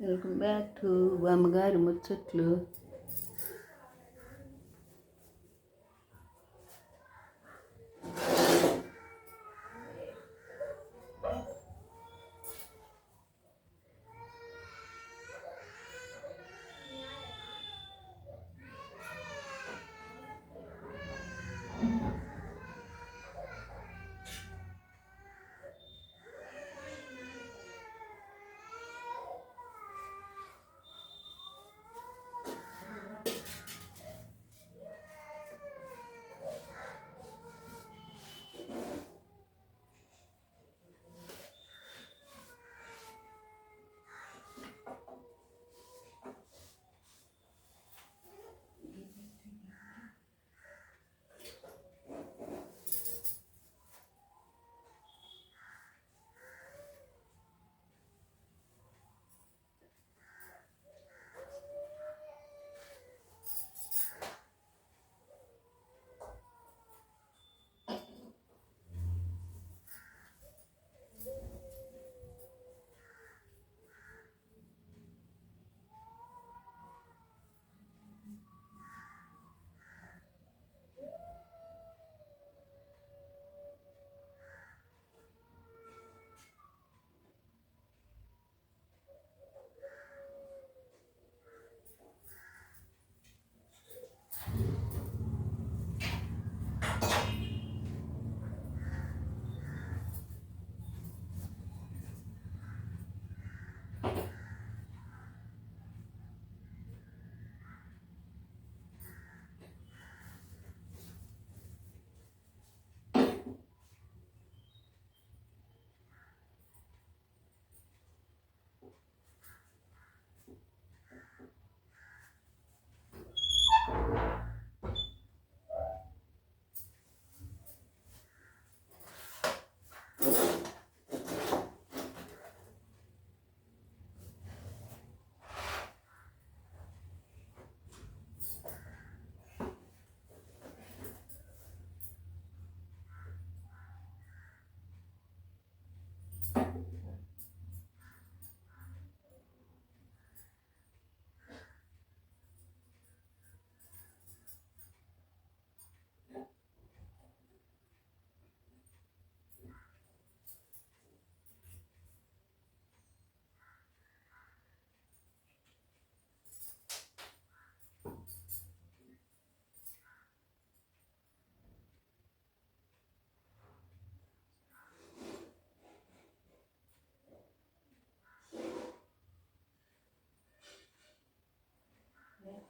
Welcome back to బామ్మగారి ముచ్చట్లు.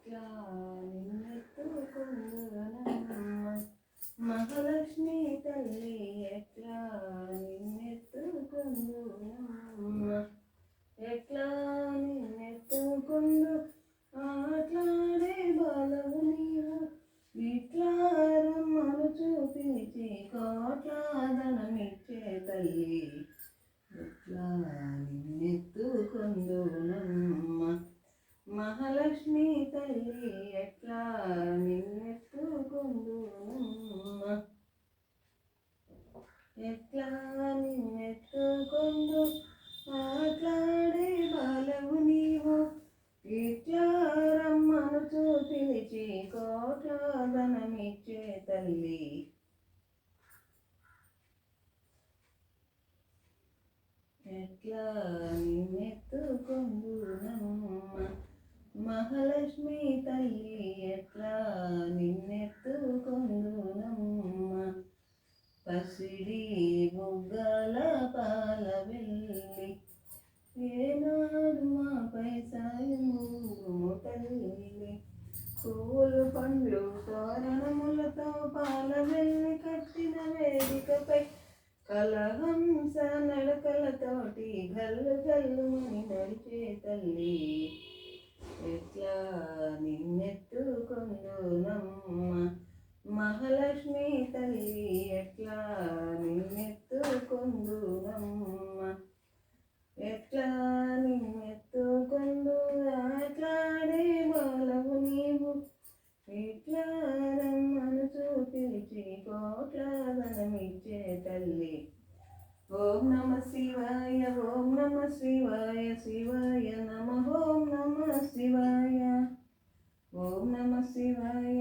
ఎట్లా నిన్నెత్తుకుందునమ్మ మహాలక్ష్మి తల్లి ఎట్లా ఎట్లా నిన్నెత్తుకుందు మాట్లాడే బాలవు నీవు. ఎట్లా రమ్మను చూపించి కోట్లాదనమిచ్చే తల్లి. ఎట్లా నిన్నెత్తుకుందునమ్మ. మహాలక్ష్మి తల్లి ఎట్లా నిన్నెత్తుకుందునమ్మ. పసిడి బుగ్గల పాల వెళ్ళి ఏనాడు మాపై సాయము తల్లి పూలు పండ్లు తోరణములతో పాల వెళ్ళి కట్టిన వేదికపై కలహంస నడకలతోటి గల్లు గల్లుమని నడిచే తల్లి. ఎట్లా నిన్నెత్తుకుందునమ్మ మహాలక్ష్మి తల్లి ఎట్లా నిన్నెత్తుకుందునమ్మ ఎట్లా నిన్నెత్తుకుందు అట్లాడే బాలవు నీవు. ఎట్లా రమ్మను చూపించి కోట్లాదనమిచ్చే తల్లి. ఓం నమ శివాయ ఓం నమ శివాయ శివాయ నమ ఓం నమ శివాయ. ఓం నమ శివాయ.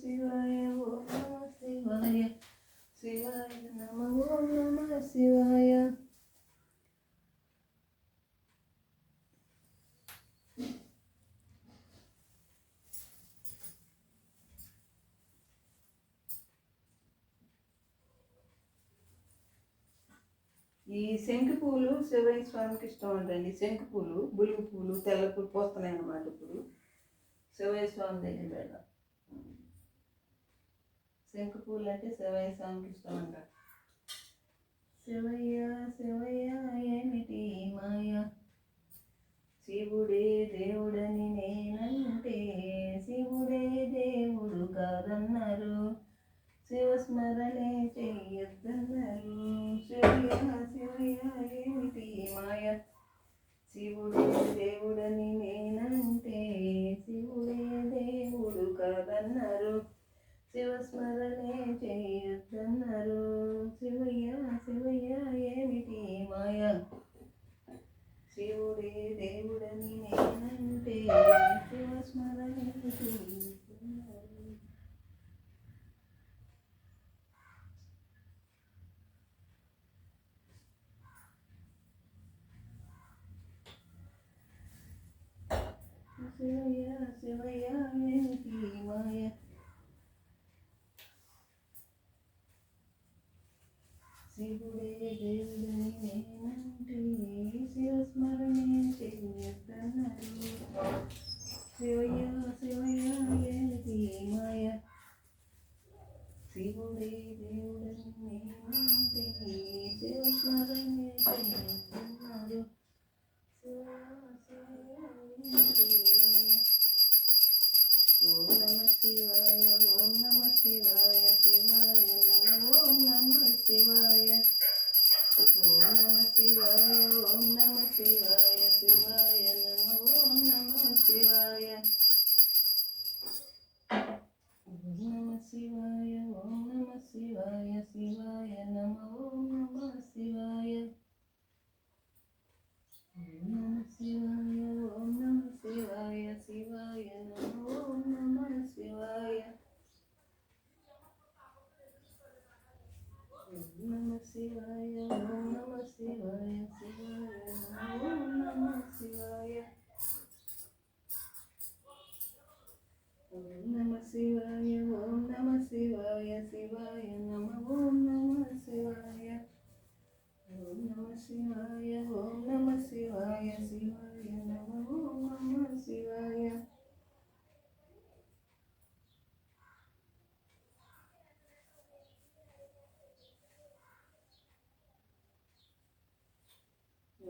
శివాయ శివాయ. ఈ శంకి పూలు శివయ్య స్వామికి ఇష్టం అంటండి శంకి పూలు బులుగు పూలు తెల్ల పూలు పోస్తున్నాయి అన్నమాట ఇప్పుడు. శివయ్య స్వామి దగ్గర పెడదాం. శంకు పూలు అంటే శివయ్య సాంగ్ ఇష్టం అంట శివయ్య శివయ్య ఏమిటి మాయ? శివుడే దేవుడని నేనంటే శివుడే దేవుడు కాదన్నారు. శివస్మరణే చెయ్యొద్దన్నారు. Shivayya சிவையா சிவையாவே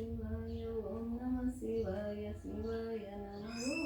Shiva, Om Namah Shivaya, Shivaya Namah.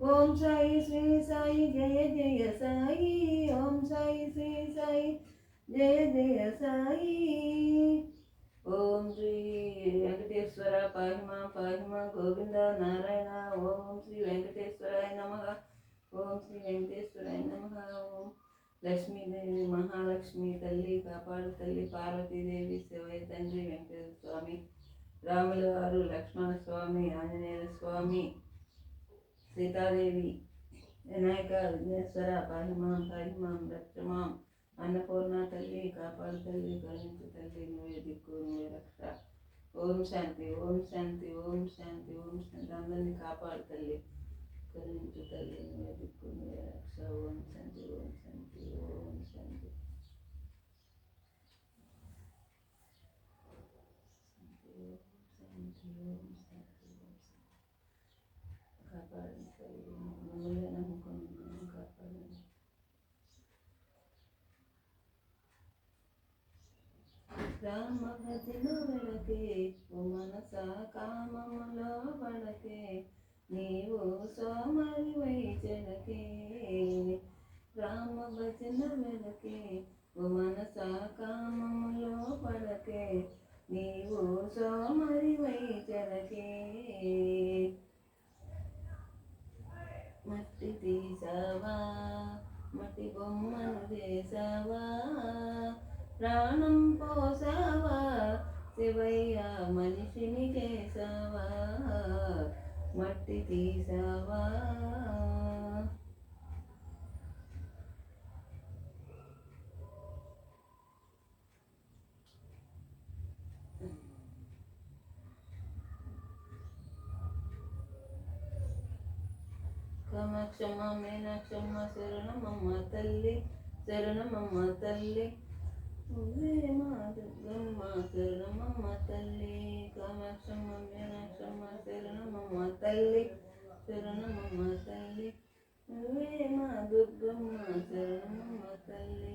Om Sai Shri Sai జయ జయ సాయి. ఓం సాయి శ్రీ సాయి జయ జయ సాయి. ఓం శ్రీ వెంకటేశ్వర పాహిమ పాహిమ గోవింద నారాయణ. ఓం శ్రీ వెంకటేశ్వరాయ నమః. ఓం శ్రీ వెంకటేశ్వరాయ నమః. ఓం లక్ష్మీదేవి మహాలక్ష్మి తల్లి కాపాడు తల్లి పార్వతీదేవి శివయ తండ్రి వెంకటేశ్వర స్వామి రాముల వారు లక్ష్మణ స్వామి ఆంజనేయ స్వామి సీతాదేవి వినాయక విఘ్నేశ్వర పాహిమాం పాహిమాం రక్షమాం అన్నపూర్ణ తల్లి కాపాడు తల్లి కరుణించు తల్లి నువ్వే దిక్కు నువ్వే రక్ష ఓం శాంతి ఓం శాంతి ఓం శాంతి ఓం శాంతి. అందరినీ కాపాడు తల్లి కరుణించు తల్లి నువ్వే దిక్కు నువ్వే రక్ష ఓం శాంతి ఓం శాంతి ఓం శాంతి శాంతి ఓం శాంతి ఓం శాంతి కాపాడండి తల్లి మమ్మల్ని నమ్ముకొని మమ్మల్ని కాపాడండి రామ వెళకే ఓ మనస కామములో పడకే నీవు సోమరి వై చెలకే రామ భజన వెలకే ఓ మనస కామములో పడకే నీవు సోమరి వై చెలకే మట్టి తీసావా మట్టి బొమ్మను చేసావా ప్రాణం పోసావా? శివయ్య మనిషిని చేసావా? మట్టి తీసావా? కామాక్షమ్మ మీనాక్షమ్మ శరణమమ్మ తల్లి శరణమమ్మ తల్లి. నువ్వేమా దుర్గమ్మ శరణమ్మ తల్లి కామాక్షమ్మ మీనాక్షమ్మ శరణమ్మ తల్లి శరణమ్మ తల్లి నువ్వేమా దుర్గమ్మ శరణమ్మ తల్లి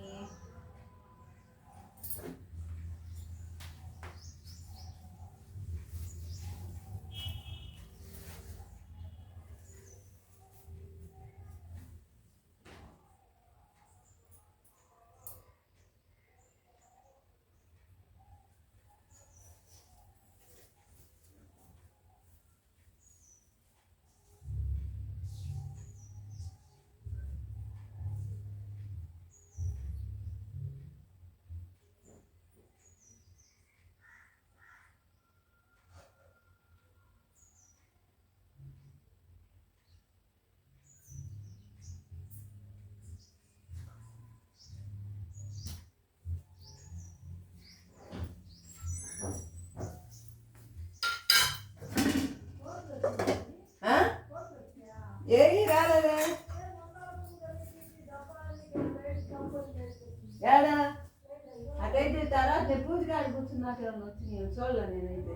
ఏడా? అటైతే తర్వాత నేను పూజ కాడ కూర్చున్నాక ఏమన్నా వచ్చి నేను చూడలే నేనైతే.